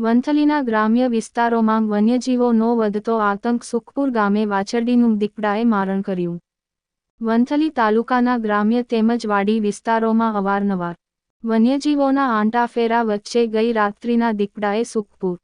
વંથલીના ગ્રામ્ય વિસ્તારોમાં વન્યજીવોનો વધતો આતંક સુખપુર ગામે વાછરડીનું દીપડાએ મારણ કર્યું. વંથલી તાલુકાના ગ્રામ્ય તેમજ વાડી વિસ્તારોમાં અવારનવાર વન્યજીવોના આંટાફેરા વચ્ચે ગઈ રાત્રિના દીપડાએ સુખપુર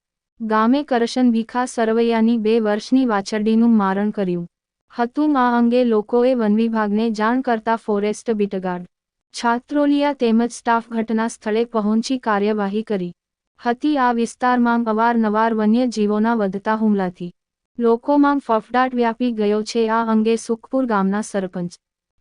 ગામે કરશન ભીખા સરવૈયાની બે વર્ષની વાછરડીનું મારણ કર્યું. હતું આ અંગે લોકોએ વનવિભાગને જાણ કરતા ફોરેસ્ટ બીટગાર્ડ છાત્રોલિયા તેમજ સ્ટાફ ઘટના સ્થળે પહોંચી કાર્યવાહી કરી. હતી આ વિસ્તારમાં અવારનવાર વન્યજીવોના વધતા હુમલાથી. લોકોમાં ફફડાટ વ્યાપી ગયો છે. આ અંગે સુખપુર ગામના સરપંચ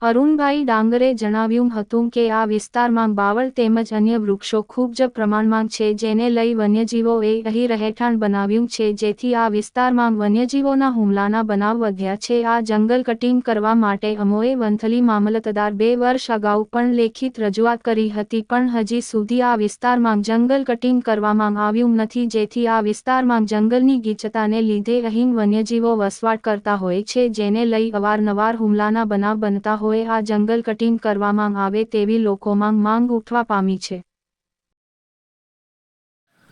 અરુણભાઈ ડાંગરે જણાવ્યું હતું કે આ વિસ્તારમાં બાવળ તેમજ અન્ય વૃક્ષો ખૂબ જ પ્રમાણમાં છે જેને લઈ વન્યજીવોએ અહીં રહેઠાણ બનાવ્યું છે. જેથી આ વિસ્તારમાં વન્યજીવોના હુમલાના બનાવ વધ્યા છે. આ જંગલ કટિંગ કરવા માટે અમોએ વંથલી મામલતદાર બે વર્ષ અગાઉ પણ લેખિત રજૂઆત કરી હતી, પણ હજી સુધી આ વિસ્તારમાં જંગલ કટિંગ કરવામાં આવ્યું નથી. જેથી આ વિસ્તારમાં જંગલની ગીચતાને લીધે અહીં વન્યજીવો વસવાટ કરતા હોય છે, જેને લઈ અવારનવાર હુમલાના બનાવ બનતા હોય આ જંગલ કટિંગ કરવામાં આવે તેવી લોકોમાં માંગ ઉઠવા પામી છે.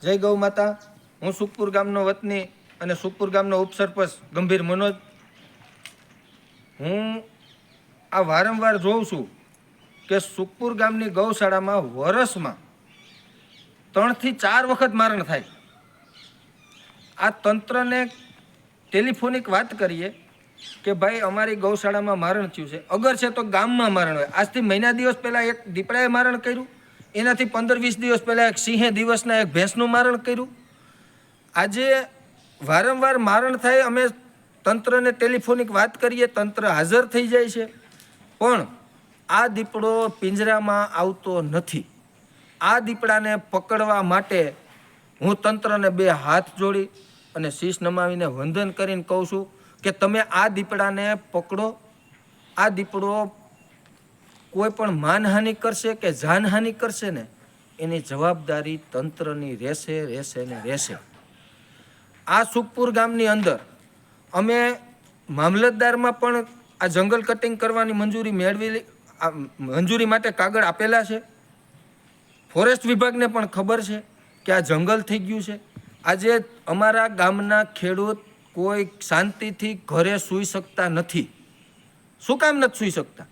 જય ગૌ માતા. હું સુખપુર ગામનો વતની અને સુખપુર ગામનો ઉપસરપંચ ગંભીર મનોજ. હું આ વારંવાર જોઉં છું કે સુખપુર ગામની ગૌશાળામાં વરસમાં ત્રણથી ચાર વખત મારણ થાય. આ તંત્રને ટેલિફોનિક વાત કરીએ કે ભાઈ, અમારી ગૌશાળામાં મારણ થયું છે. અગર છે તો ગામમાં મારણ હોય. આજથી મહિના દિવસ પહેલાં એક દીપડાએ મારણ કર્યું. એનાથી પંદર વીસ દિવસ પહેલાં એક સિંહે દિવસના એક ભેંસનું મારણ કર્યું. આજે વારંવાર મારણ થાય, અમે તંત્રને ટેલિફોનિક વાત કરીએ, તંત્ર હાજર થઈ જાય છે. પણ આ દીપડો પિંજરામાં આવતો નથી. આ દીપડાને પકડવા માટે હું તંત્રને બે હાથ જોડી અને શીશ નમાવીને વંદન કરીને કહું છું કે તમે આ દીપડાને પકડો, આ દીપડો કોઈ પણ માનહાનિ કરશે કે જાનહાનિ કરશે ને, એની જવાબદારી તંત્રની રહેશે રહેશે ને રહેશે. આ સુખપુર ગામની અંદર અમે મામલતદારમાં પણ આ જંગલ કટિંગ કરવાની મંજૂરી મેળવી મંજૂરી માટે કાગળ આપેલા છે. ફોરેસ્ટ વિભાગને પણ ખબર છે કે આ જંગલ થઈ ગયું છે. આજે અમારા ગામના ખેડૂત કોઈ શાંતિથી ઘરે સૂઈ શકતા નથી. શું કામ નથી સૂઈ શકતા?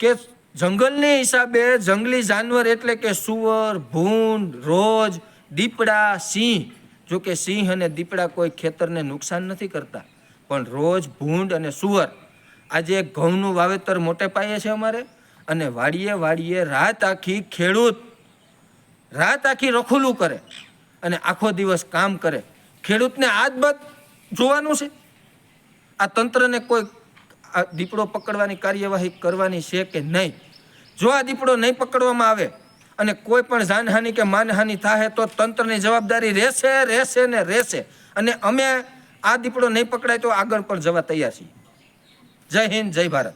કે જંગલની હિસાબે જંગલી જાનવર એટલે કે સુવર, ભૂંડ, રોજ, દીપડા, સિંહ. જો કે સિંહ અને દીપડા કોઈ ખેતરને નુકસાન નથી કરતા, પણ રોજ ભૂંડ અને સુવર. આજે ઘઉંનું વાવેતર મોટે પાયે છે અમારે, અને વાડીએ વાડીએ રાત આખી ખેડૂત, રાત આખી રખોલું કરે, અને આખો દિવસ કામ કરે. ખેડૂતને આજ બાદ જોવાનું છે. આ તંત્રને કોઈ આ દીપડો પકડવાની કાર્યવાહી કરવાની છે કે નહીં? જો આ દીપડો નહીં પકડવામાં આવે અને કોઈ પણ જાનહાનિ કે માનહાનિ થાય તો તંત્રની જવાબદારી રહેશે રહેશે ને રહેશે. અને અમે આ દીપડો નહીં પકડાય તો આગળ પણ જવા તૈયાર છીએ. જય હિન્દ, જય ભારત.